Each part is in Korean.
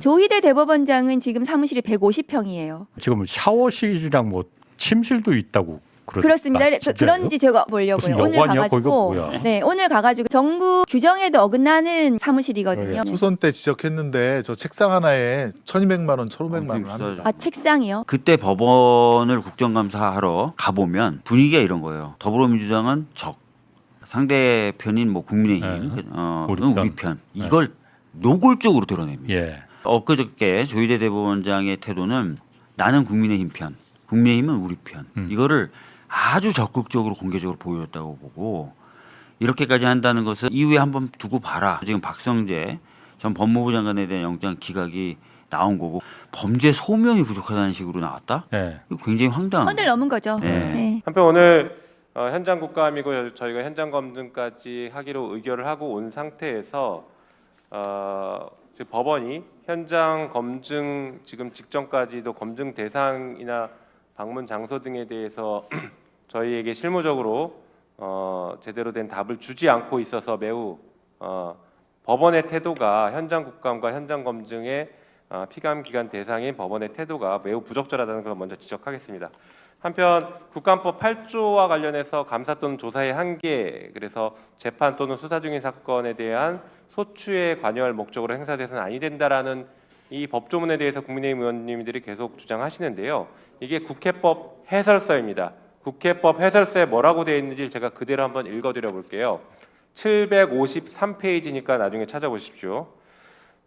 조희대 대법원장은 지금 사무실이 150평이에요. 지금 샤워실이랑 뭐 침실도 있다고 그러 그렇습니다. 아, 그? 그런지 제가 보려고요. 무슨 오늘? 가가지고? 네 오늘 가가지고 정부 규정에도 어긋나는 사무실이거든요. 그러게요. 초선 때 지적했는데 저 책상 하나에 1,200만 원, 1,500만 원 합니다. 아 책상이요? 그때 법원을 국정감사하러 가보면 분위기가 이런 거예요. 더불어민주당은 적, 상대편인 뭐 국민의힘, 네. 어, 우리 우리, 편. 편. 이걸 노골적으로 드러냅니다. 예. 엊그저께 조희대 대법원장의 태도는 나는 국민의힘 편, 국민의힘은 우리 편. 음. 이거를 아주 적극적으로 공개적으로 보여줬다고 보고 이렇게까지 한다는 것은 이후에 한번 두고 봐라. 지금 박성재 전 법무부 장관에 대한 영장 기각이 나온 거고 범죄 소명이 부족하다는 식으로 나왔다. 예. 이거 굉장히 황당한. 선을 넘은 거죠. 네. 네. 한편 오늘 어, 현장 국감이고 저희가 현장 검증까지 하기로 의결을 하고 온 상태에서 어, 지금 법원이 현장 검증 지금 직전까지도 검증 대상이나 방문 장소 등에 대해서 저희에게 실무적으로 어, 제대로 된 답을 주지 않고 있어서 매우 어, 법원의 태도가 현장 국감과 현장 검증의 어, 피감 기관 대상인 법원의 태도가 매우 부적절하다는 걸 먼저 지적하겠습니다. 한편 국감법 8조와 관련해서 감사 또는 조사의 한계 그래서 재판 또는 수사 중인 사건에 대한 소추에 관여할 목적으로 행사돼서는 아니 된다라는 이 법조문에 대해서 국민의힘 의원님들이 계속 주장하시는데요. 이게 국회법 해설서입니다. 국회법 해설서에 뭐라고 되어 있는지 제가 그대로 한번 읽어드려 볼게요. 753페이지니까 나중에 찾아보십시오.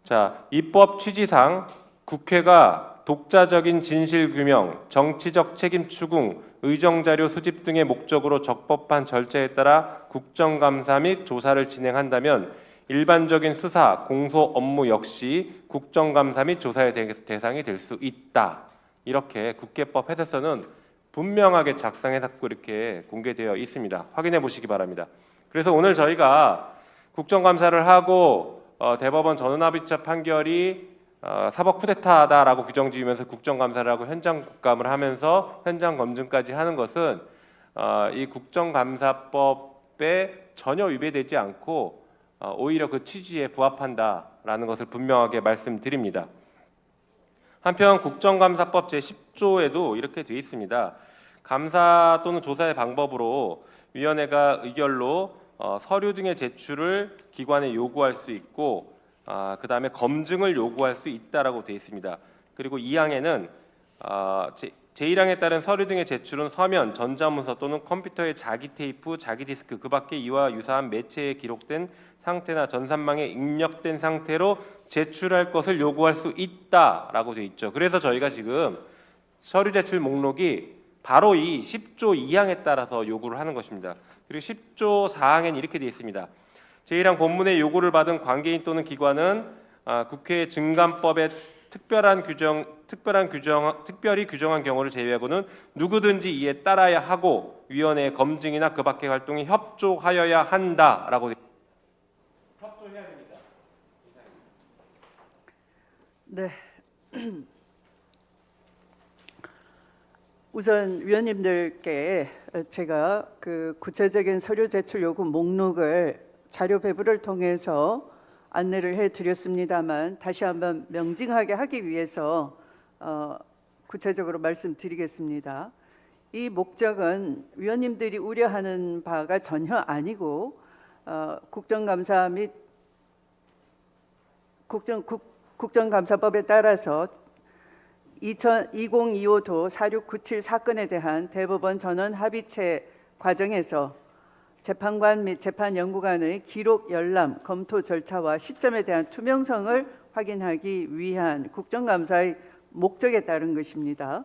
자, 입법 취지상 국회가 독자적인 진실 규명, 정치적 책임 추궁, 의정 자료 수집 등의 목적으로 적법한 절차에 따라 국정감사 및 조사를 진행한다면 일반적인 수사, 공소 업무 역시 국정감사 및 조사의 대- 대상이 될 수 있다. 이렇게 국회법 해설서는 분명하게 작성해서 이렇게 공개되어 있습니다. 확인해 보시기 바랍니다. 그래서 오늘 저희가 국정감사를 하고 어, 대법원 전원합의체 판결이 어, 사법 쿠데타다라고 규정지으면서 국정감사를 하고 현장 국감을 하면서 현장 검증까지 하는 것은 어, 이 국정감사법에 전혀 위배되지 않고 어, 오히려 그 취지에 부합한다라는 것을 분명하게 말씀드립니다. 한편 국정감사법 제10조에도 이렇게 되어 있습니다. 감사 또는 조사의 방법으로 위원회가 의결로 어, 서류 등의 제출을 기관에 요구할 수 있고 아, 그 다음에 검증을 요구할 수 있다라고 되어 있습니다. 그리고 2항에는 아, 제, 제1항에 따른 서류 등의 제출은 서면, 전자문서 또는 컴퓨터의 자기 테이프, 자기 디스크 그 밖에 이와 유사한 매체에 기록된 상태나 전산망에 입력된 상태로 제출할 것을 요구할 수 있다라고 되어 있죠. 그래서 저희가 지금 서류 제출 목록이 바로 이 10조 2항에 따라서 요구를 하는 것입니다. 그리고 10조 4항에는 이렇게 되어 있습니다. 제1항 본문의 요구를 받은 관계인 또는 기관은 아, 국회 증감법의 특별한 규정, 특별한 규정, 특별히 규정한 경우를 제외하고는 누구든지 이에 따라야 하고 위원회의 검증이나 그 밖의 활동에 협조하여야 한다라고 협조해야 됩니다. 네. 우선 위원님들께 제가 그 구체적인 서류 제출 요구 목록을 자료 배부를 통해서 안내를 해드렸습니다만 다시 한번 명징하게 하기 위해서 어, 구체적으로 말씀드리겠습니다. 이 목적은 위원님들이 우려하는 바가 전혀 아니고 어, 국정감사 및 국정 국, 국정감사법에 따라서 2000, 2025도 4697 사건에 대한 대법원 전원 합의체 과정에서 재판관 및 재판연구관의 기록 열람, 검토 절차와 시점에 대한 투명성을 확인하기 위한 국정감사의 목적에 따른 것입니다.